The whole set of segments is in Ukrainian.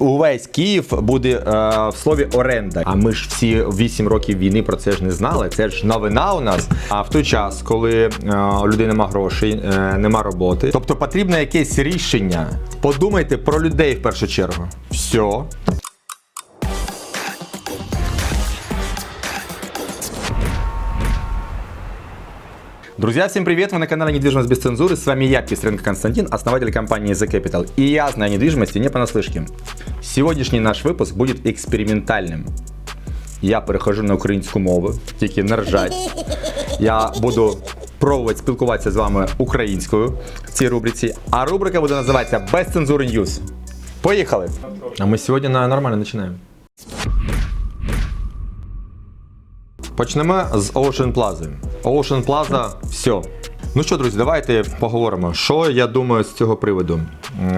Увесь Київ буде е, в слові оренда. А ми ж всі 8 років війни про це ж не знали. Це ж новина у нас. А в той час, коли е, у людей нема грошей, е, нема роботи, тобто потрібно якесь рішення. Подумайте про людей в першу чергу. Все. Друзья, всем привет! Вы на канале «Недвижимость без цензуры». С вами я, Пистренко Константин, основатель компании The Capital. И я знаю недвижимости не понаслышке. Сегодняшний наш выпуск будет экспериментальным. Я перехожу на українську мову, тільки не ржать. Я буду пробувати спілкуватися з вами українською в цій рубриці, а рубрика буде називатися Без цензури News. Поїхали! А ми сьогодні на нормально починаємо. Почнемо з Ocean Plaza. Ocean Plaza – все. Ну що, друзі, давайте поговоримо, що я думаю з цього приводу.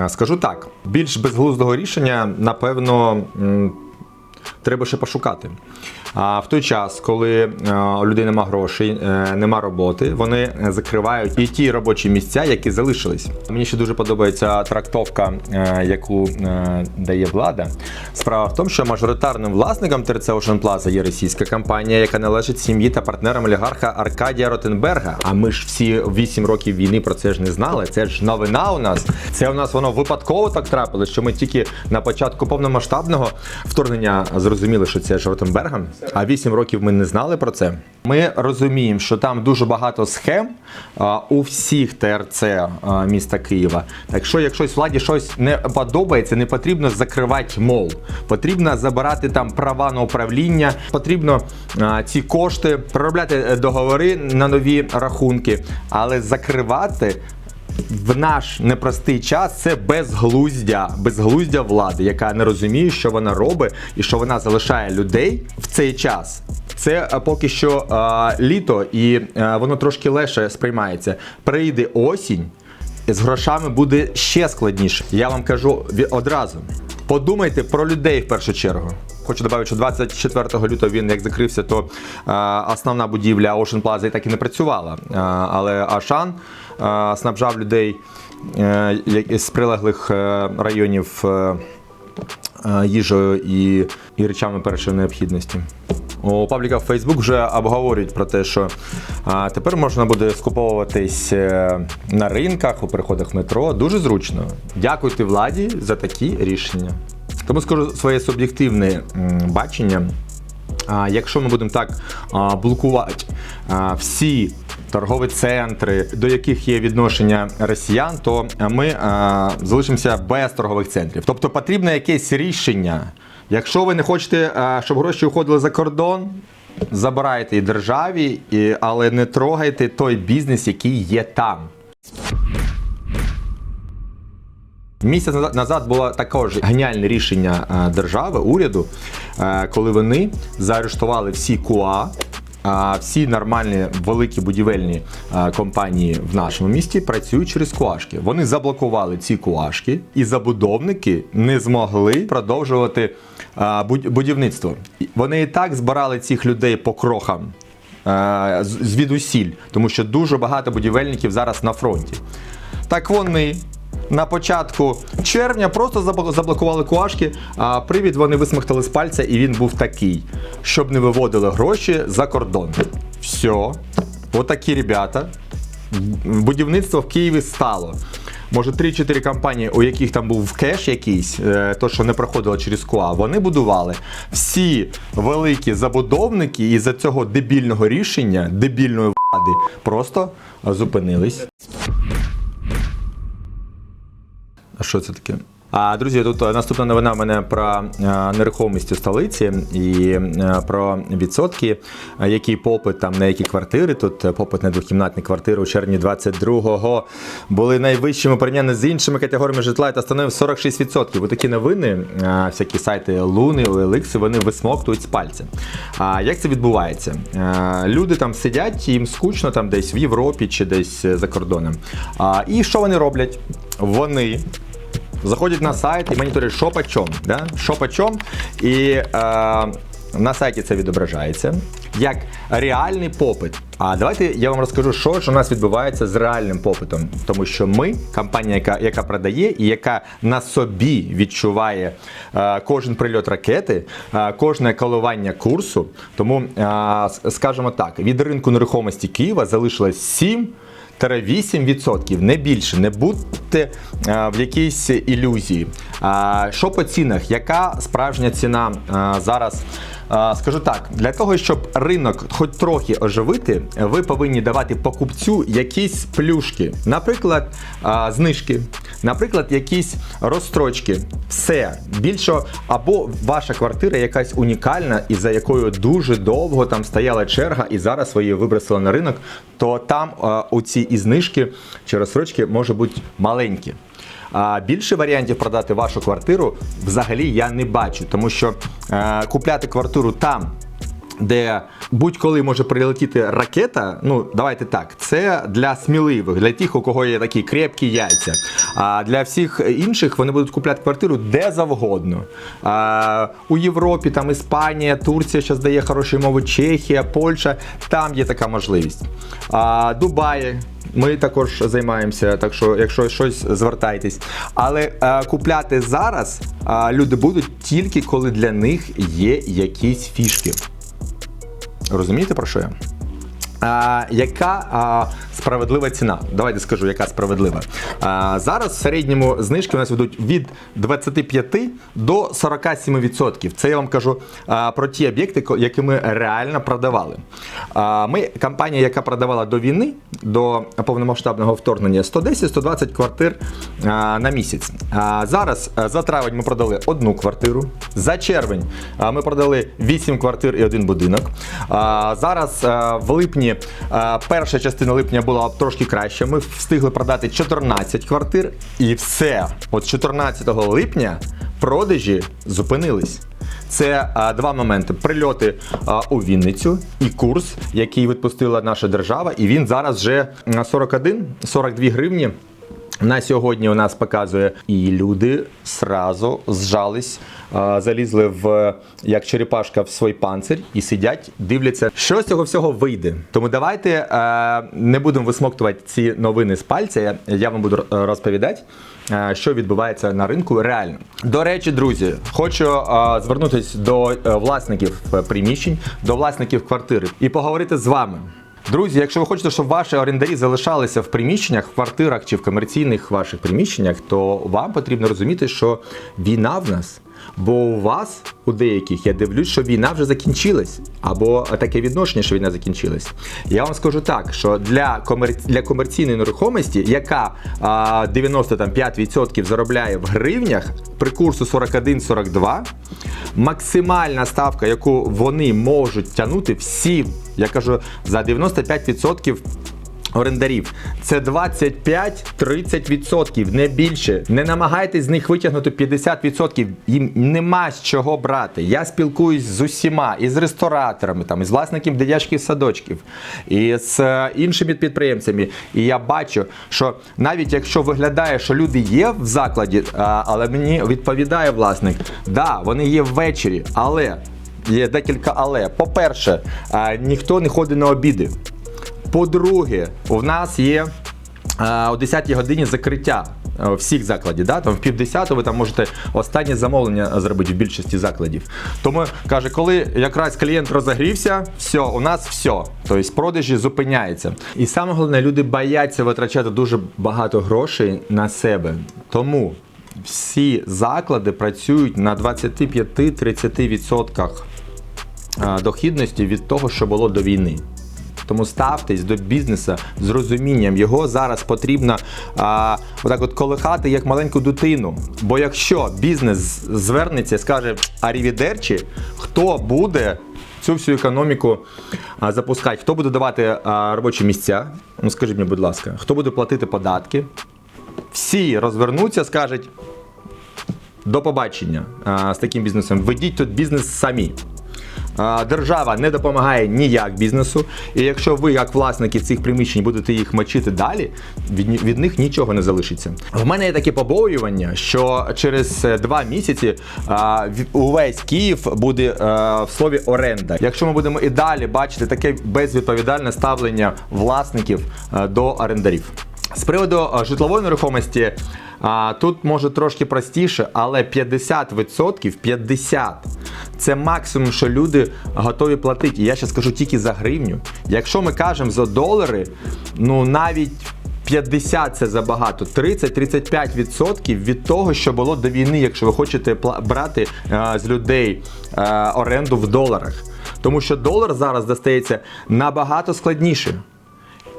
Скажу так: більш безглуздого рішення, напевно, треба ще пошукати. А в той час, коли е, людей нема грошей, е, нема роботи, вони закривають і ті робочі місця, які залишились. Мені ще дуже подобається трактовка, е, яку дає влада. Справа в тому, що мажоритарним власником ТРЦ Ocean Plaza є російська компанія, яка належить сім'ї та партнерам олігарха Аркадія Ротенберга. А ми ж всі 8 років війни про це ж не знали. Це ж новина у нас. Це у нас воно випадково так трапилось, що ми тільки на початку повномасштабного вторгнення зрозуміли, що це ж Ротенберга. А 8 років ми не знали про це. Ми розуміємо, що там дуже багато схем у всіх ТРЦ міста Києва. Так що, якщо владі щось не подобається, не потрібно закривати мол. Потрібно забирати там права на управління, потрібно ці кошти проробляти е, договори на нові рахунки, але закривати. В наш непростий час це безглуздя, безглуздя влади, яка не розуміє, що вона робить і що вона залишає людей в цей час. Це е, поки що е, літо, і е, воно трошки легше сприймається. Прийде осінь, з грошами буде ще складніше. Я вам кажу одразу. Подумайте про людей в першу чергу. Хочу додати, що 24 лютого він як закрився, то е, основна будівля Ocean Plaza і так і не працювала. Е, але Ашан снабжав людей е, з прилеглих е, районів е, їжею і, і речами першої необхідності. У пабліка в Facebook вже обговорюють про те, що а, тепер можна буде скуповуватись на ринках, у переходах метро. Дуже зручно. Дякуйте владі за такі рішення. Тому скажу своє суб'єктивне бачення. А, якщо ми будемо так а, блокувати а, всі торгові центри, до яких є відношення росіян, то ми а, залишимося без торгових центрів. Тобто потрібне якесь рішення. Якщо ви не хочете, а, щоб гроші уходили за кордон, забирайте і державі, і, але не трогайте той бізнес, який є там. Місяць назад- було також геніальне рішення е, держави, уряду, е, коли вони заарештували всі КУА. Всі нормальні великі будівельні е, компанії в нашому місті працюють через куашки. Вони заблокували ці куашки, і забудовники не змогли продовжувати е, будівництво. Вони і так збирали цих людей по крохам е, звідусіль, тому що дуже багато будівельників зараз на фронті. Так вони на початку червня просто заблокували куашки, а привід вони висмоктали з пальця, і він був такий, щоб не виводили гроші за кордон. Все. Отакі ребята. Будівництво в Києві стало. Може, 3-4 компанії, у яких там був кеш якийсь, е, то що не проходило через КУА, вони будували. Всі великі забудовники із-за цього дебільного рішення, дебільної влади, просто зупинились. Що це таке? А друзі, тут е, наступна новина в мене про е, нерухомість у столиці і е, про відсотки, який попит там на які квартири. Тут попит на двохкімнатні квартири у червні 22-го були найвищими порівняно з іншими категоріями житла та становив 46%. Ось такі новини, всякі сайти Луни, OLX, вони висмоктують з пальця. А як це відбувається? Люди там сидять, їм скучно там десь в Європі чи десь за кордоном. І що вони роблять? Вони заходять на сайт і моніторять, що по чому, да? що по чому, і е, на сайті це відображається як реальний попит. А давайте я вам розкажу, що ж у нас відбувається з реальним попитом. Тому що ми, компанія, яка, яка продає і яка на собі відчуває е, кожен прильот ракети, е, кожне коливання курсу. Тому, е, скажімо так, від ринку нерухомості Києва залишилось 7 8%, не більше, не будьте е, в якійсь ілюзії. А, що по цінах? Яка справжня ціна е, зараз? Скажу так, для того, щоб ринок хоч трохи оживити, ви повинні давати покупцю якісь плюшки, наприклад, знижки, наприклад, якісь розстрочки. Все більше або ваша квартира якась унікальна, і за якою дуже довго там стояла черга, і зараз ви її вибросили на ринок, то там у ці і знижки чи розстрочки може бути маленькі. А більше варіантів продати вашу квартиру взагалі я не бачу, тому що е, купляти квартиру там. Де будь-коли може прилетіти ракета, ну давайте так, це для сміливих, для тих, у кого є такі крепкі яйця. А для всіх інших вони будуть купляти квартиру де завгодно. А, у Європі, там Іспанія, Турція зараз дає хороші мови, Чехія, Польща, там є така можливість. А, Дубаї, ми також займаємося, так що, якщо щось звертайтесь. Але е, купляти зараз е, люди будуть тільки коли для них є якісь фішки. Розумієте про що я? А, яка а, справедлива ціна? Давайте скажу, яка справедлива. А, зараз в середньому знижки у нас ведуть від 25 до 47%. Це я вам кажу а, про ті об'єкти, які ми реально продавали. А, ми компанія, яка продавала до війни, до повномасштабного вторгнення 110-120 квартир а, на місяць. А, зараз за травень ми продали одну квартиру. За червень ми продали 8 квартир і один будинок. А, зараз в липні, перша частина липня була трошки краще. Ми встигли продати 14 квартир і все. От 14 липня продажі зупинились. Це а, два моменти: прильоти а, у Вінницю і курс, який відпустила наша держава, і він зараз вже на 41-42 гривні. На сьогодні у нас показує, і люди сразу зжались, залізли в як черепашка в свій панцир і сидять, дивляться, що з цього всього вийде. Тому давайте не будемо висмоктувати ці новини з пальця. Я, вам буду е, розповідати. Що відбувається на ринку реально. До речі, друзі, хочу звернутися до е, власників е, приміщень, до власників квартири і поговорити з вами. Друзі, якщо ви хочете, щоб ваші орендарі залишалися в приміщеннях, в квартирах чи в комерційних ваших приміщеннях, то вам потрібно розуміти, що війна в нас. Бо у вас, у деяких, я дивлюсь, що війна вже закінчилась, або таке відношення, що війна закінчилась. Я вам скажу так, що для, комер... для комерційної нерухомості, яка а, 95% заробляє в гривнях при курсу 41-42, максимальна ставка, яку вони можуть тягнути всі, я кажу, за 95% орендарів. Це 25-30%, не більше. Не намагайтесь з них витягнути 50%. Їм нема з чого брати. Я спілкуюсь з усіма, і з рестораторами, там, і з власниками дитячих садочків, і з е, іншими підприємцями. І я бачу, що навіть якщо виглядає, що люди є в закладі, але мені відповідає власник, да, вони є ввечері, але. Є декілька але. По-перше, ніхто не ходить на обіди. По-друге, у нас є е, о 10-й годині закриття е, всіх закладів. Да? Там в півдесятого ви там можете останнє замовлення зробити в більшості закладів. Тому каже, коли якраз клієнт розогрівся, все, у нас все. Тобто продажі зупиняються. І саме головне, люди бояться витрачати дуже багато грошей на себе. Тому всі заклади працюють на 25-30% е, дохідності від того, що було до війни. Тому ставтесь до бізнесу з розумінням. Його зараз потрібно а, отак от колихати як маленьку дитину. Бо якщо бізнес звернеться і скаже арівідерчі, хто буде цю всю економіку а, запускати? Хто буде давати а, робочі місця? Ну скажіть мені, будь ласка, хто буде платити податки? Всі розвернуться, скажуть. До побачення з таким бізнесом. Ведіть тут бізнес самі. А, держава не допомагає ніяк бізнесу. І якщо ви, як власники цих приміщень, будете їх мочити далі, від, від них нічого не залишиться. В мене є таке побоювання, що через е, два місяці а, увесь Київ буде е, в слові оренда. Якщо ми будемо і далі бачити таке безвідповідальне ставлення власників е, до орендарів. З приводу е, житлової нерухомості, а, тут може трошки простіше, але 50%, 50% це максимум, що люди готові платити. Я ще скажу тільки за гривню. Якщо ми кажемо за долари, ну навіть 50 це забагато, 30-35% від того, що було до війни, якщо ви хочете брати е, з людей е, оренду в доларах. Тому що долар зараз достається набагато складніше.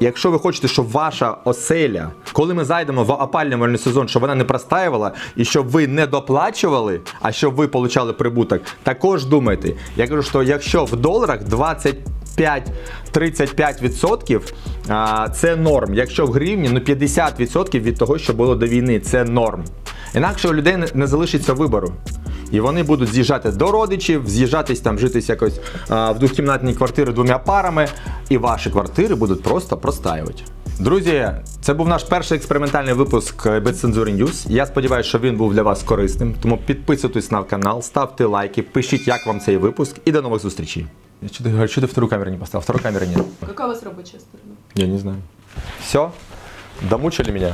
Якщо ви хочете, щоб ваша оселя, коли ми зайдемо в опалювальний сезон, щоб вона не простаювала і щоб ви не доплачували, а щоб ви получали прибуток, також думайте. Я кажу, що якщо в доларах 25-35% це норм. Якщо в гривні, ну 50% від того, що було до війни, це норм. Інакше у людей не залишиться вибору. І вони будуть з'їжджати до родичів, з'їжджатись там, житись якось а, в двохкімнатній квартирі двома парами, і ваші квартири будуть просто простаювати. Друзі, це був наш перший експериментальний випуск е, без цензури News. Я сподіваюся, що він був для вас корисним. Тому підписуйтесь на канал, ставте лайки, пишіть, як вам цей випуск, і до нових зустрічей. Я что ты, что ты вторую камеру не поставил? Второй камеры нет. Какая у вас рабочая сторона? Я не знаю. Все? Домучили меня?